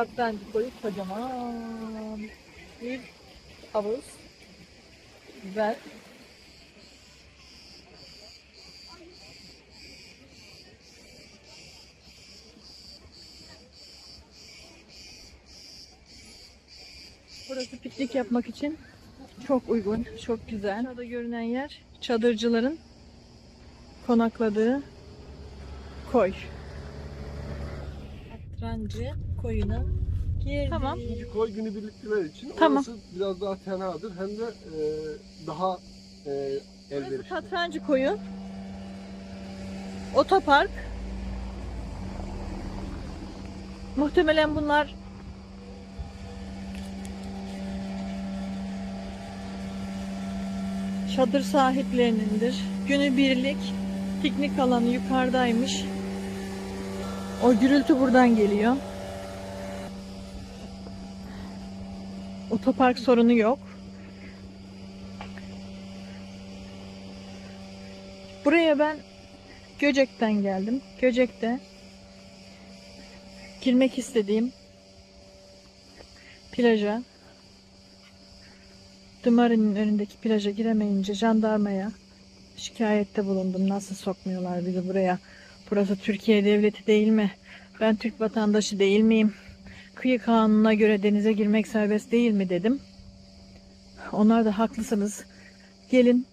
Katrancı koyu kocaman bir havuz. Güzel. Burası piknik yapmak için çok uygun, çok güzel. Aşağıda görünen yer çadırcıların konakladığı koy. Katrancı koyuna girdik. Tamam. İkinci koy günübirlikliler için. Tamam. Orası biraz daha tenadır hem de e, daha e, Burası elverişli. Katrancı koyu. Otopark. Muhtemelen bunlar çadır sahiplerinindir. Günübirlik piknik alanı yukarıdaymış. O gürültü buradan geliyor. Otopark sorunu yok. Buraya ben Göcek'ten geldim. Göcek'te girmek istediğim plaja Dımari'nin önündeki plaja giremeyince jandarmaya şikayette bulundum. Nasıl sokmuyorlar bizi buraya? Burası Türkiye devleti değil mi? Ben Türk vatandaşı değil miyim? Kıyı kanununa göre denize girmek serbest değil mi dedim. Onlar da haklısınız. Gelin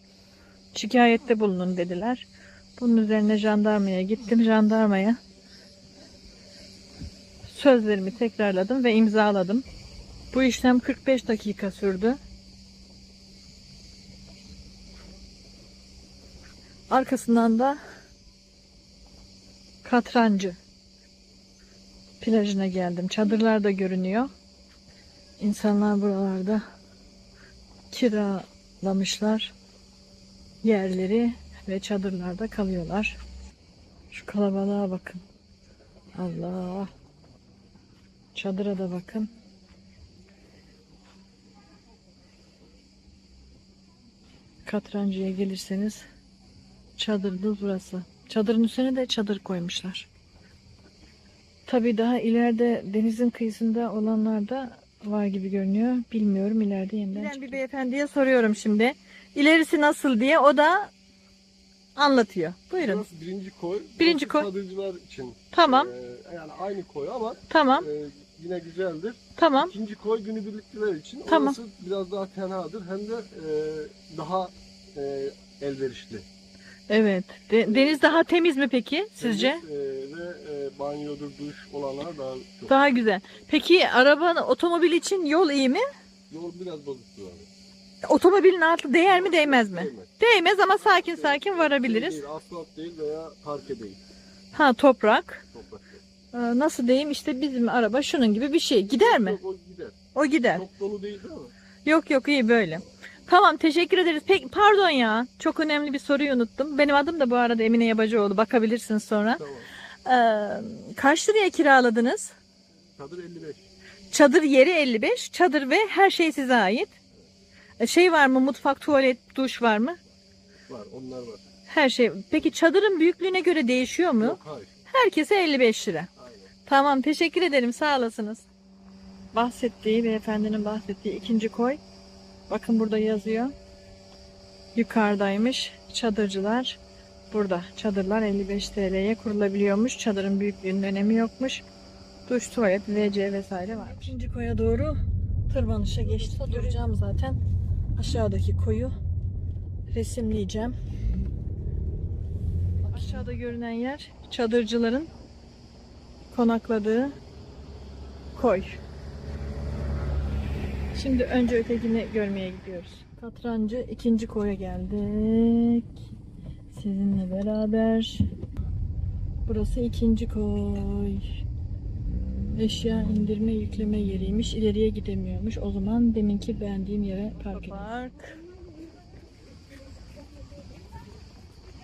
şikayette bulunun dediler. Bunun üzerine jandarmaya gittim. Jandarmaya sözlerimi tekrarladım ve imzaladım. Bu işlem 45 dakika sürdü. Arkasından da Katrancı plajına geldim. Çadırlar da görünüyor. İnsanlar buralarda kiralamışlar yerleri ve çadırlarda kalıyorlar. Şu kalabalığa bakın. Allah. Çadıra da bakın. Katrancı'ya gelirseniz çadırdı burası. Çadırın üstüne de çadır koymuşlar. Tabii daha ileride denizin kıyısında olanlar da var gibi görünüyor. Bilmiyorum ileride yeniden Bilen bir beyefendiye soruyorum şimdi. İlerisi nasıl diye o da anlatıyor. Buyurun. Burası birinci koy. Birinci Burası koy. Çadırcılar için. Tamam. e, yani aynı koy ama Tamam. e, yine güzeldir. Tamam. İkinci koy günübirlikliler için. Tamam. Orası biraz daha tenadır hem de e, daha e, elverişli. Evet. De- deniz daha temiz mi peki sizce? Temiz, e, ve e, banyodur, duş olanlar daha çok. Daha güzel. Peki araba, otomobil için yol iyi mi? Yol biraz bozuktur abi. Otomobilin altı değer mi değmez mi? Değmez. Değmez ama sakin sakin Şey varabiliriz. değil, asfalt değil veya parke değil. Ha toprak. Toprak değil. Ee, Nasıl diyeyim işte bizim araba şunun gibi bir şey. Gider mi? Yok, o gider. O gider. Çok dolu değildir ama. Yok yok iyi böyle. Tamam teşekkür ederiz. Peki pardon ya. Çok önemli bir soruyu unuttum. Benim adım da bu arada Emine Yabacıoğlu. Bakabilirsiniz sonra. Tamam. Ee, kaç liraya kiraladınız? Çadır 55. Çadır yeri 55. Çadır ve her şey size ait. Ee, Şey var mı? Mutfak, tuvalet, duş var mı? Var, onlar var. Her şey. Peki çadırın büyüklüğüne göre değişiyor mu? Yok hayır. Herkese 55 lira. Aynen. Tamam teşekkür ederim sağ olasınız. Bahsettiği beyefendinin bahsettiği ikinci koy. Bakın burada yazıyor. Yukarıdaymış. Çadırcılar burada. Çadırlar 55 TL'ye kurulabiliyormuş. Çadırın büyüklüğünün önemi yokmuş. Duş, tuvalet, WC vesaire var. İkinci koya doğru tırmanışa geçti. Duracağım zaten. Aşağıdaki koyu resimleyeceğim. Aşağıda görünen yer çadırcıların konakladığı koy. Şimdi önce ötekini görmeye gidiyoruz. Katrancı ikinci koya geldik. Sizinle beraber. Burası ikinci koy. Eşya indirme yükleme yeriymiş. İleriye gidemiyormuş. O zaman deminki beğendiğim yere park edelim. Park.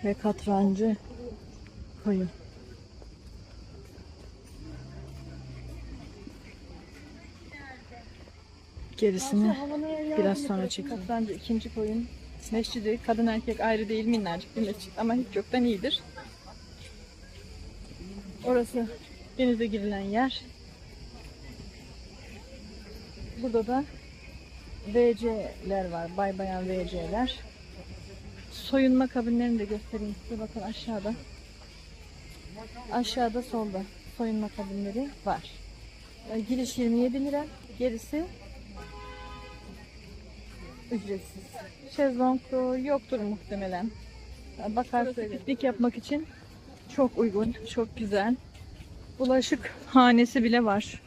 Ve katrancı koyu. Gerisini biraz sonra çekelim. Katrancı ikinci koyun mescidi kadın erkek ayrı değil minnacık bir mescit ama hiç yoktan iyidir. Orası denize girilen yer. Burada da VC'ler var. Bay bayan VC'ler. Soyunma kabinlerini de göstereyim size. Bakın aşağıda. Aşağıda solda soyunma kabinleri var. E, Giriş 27 lira. Gerisi ücretsiz. Şezlong yoktur muhtemelen. Bakarsın piknik yapmak için çok uygun, çok güzel. Bulaşık hanesi bile var.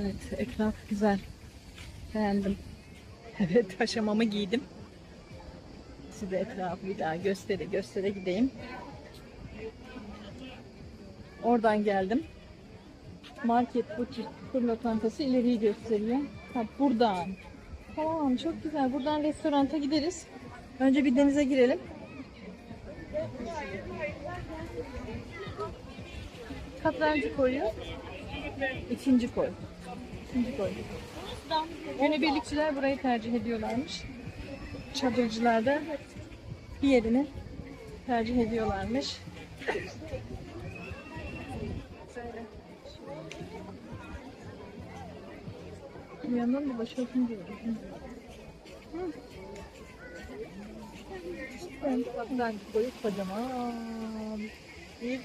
Evet, etraf güzel. Beğendim. Evet, haşamamı giydim. Size etrafı bir daha göstere göstere gideyim. Oradan geldim. Market, butik, fır lokantası ileriyi gösteriyor. Ha, buradan. Tamam, çok güzel. Buradan restoranta gideriz. Önce bir denize girelim. Katrancı koyu. İkinci koy. İkinci koy. Günübirlikçiler burayı tercih ediyorlarmış. Çadırcılar da diğerini tercih ediyorlarmış. Bir yandan da başörtüm diyorum. Ben kapıdan koyup kocaman bir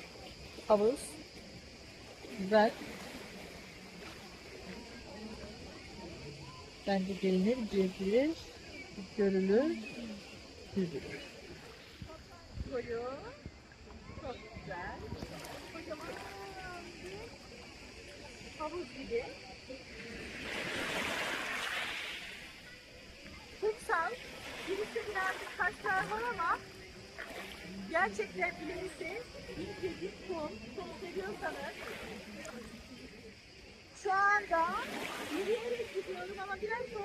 havuz. Güzel. Bence gelinir, gezilir, görülür, yüzülür. Koyu. Çok güzel. Kocaman havuz gibi. Kumsal. Girişte birazcık taşlar var ama gerçekten ilerisi incecik kum. Çok seviyorsanız şu anda yürüyerek gidiyorum ama biraz sonra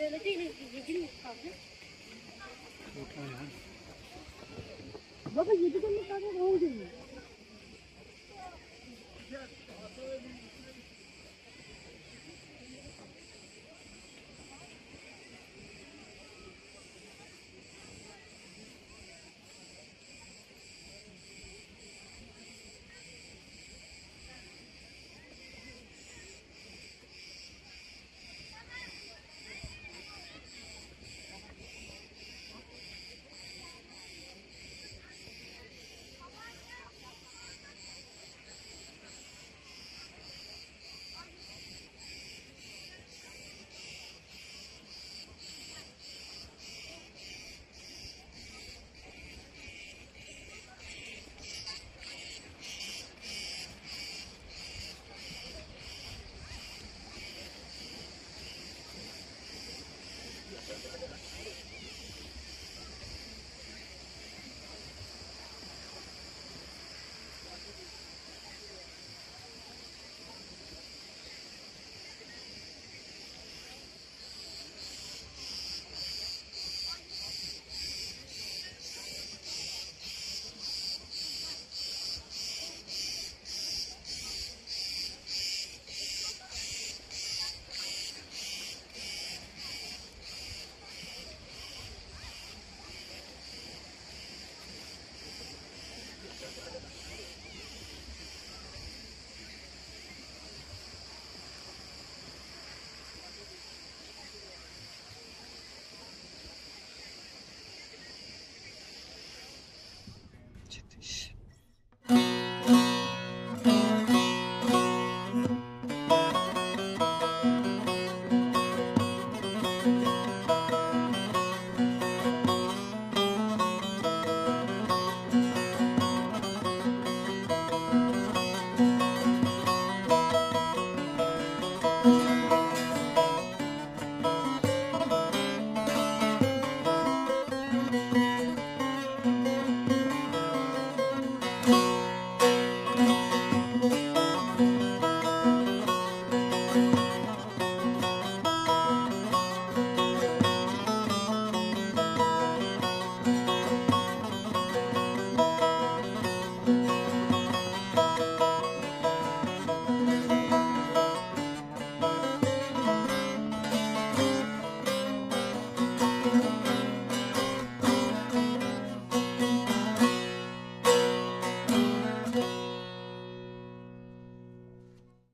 Devlete ile ilgili mi kaldı? Baba 7 gün mü kaldı 10 gün mü?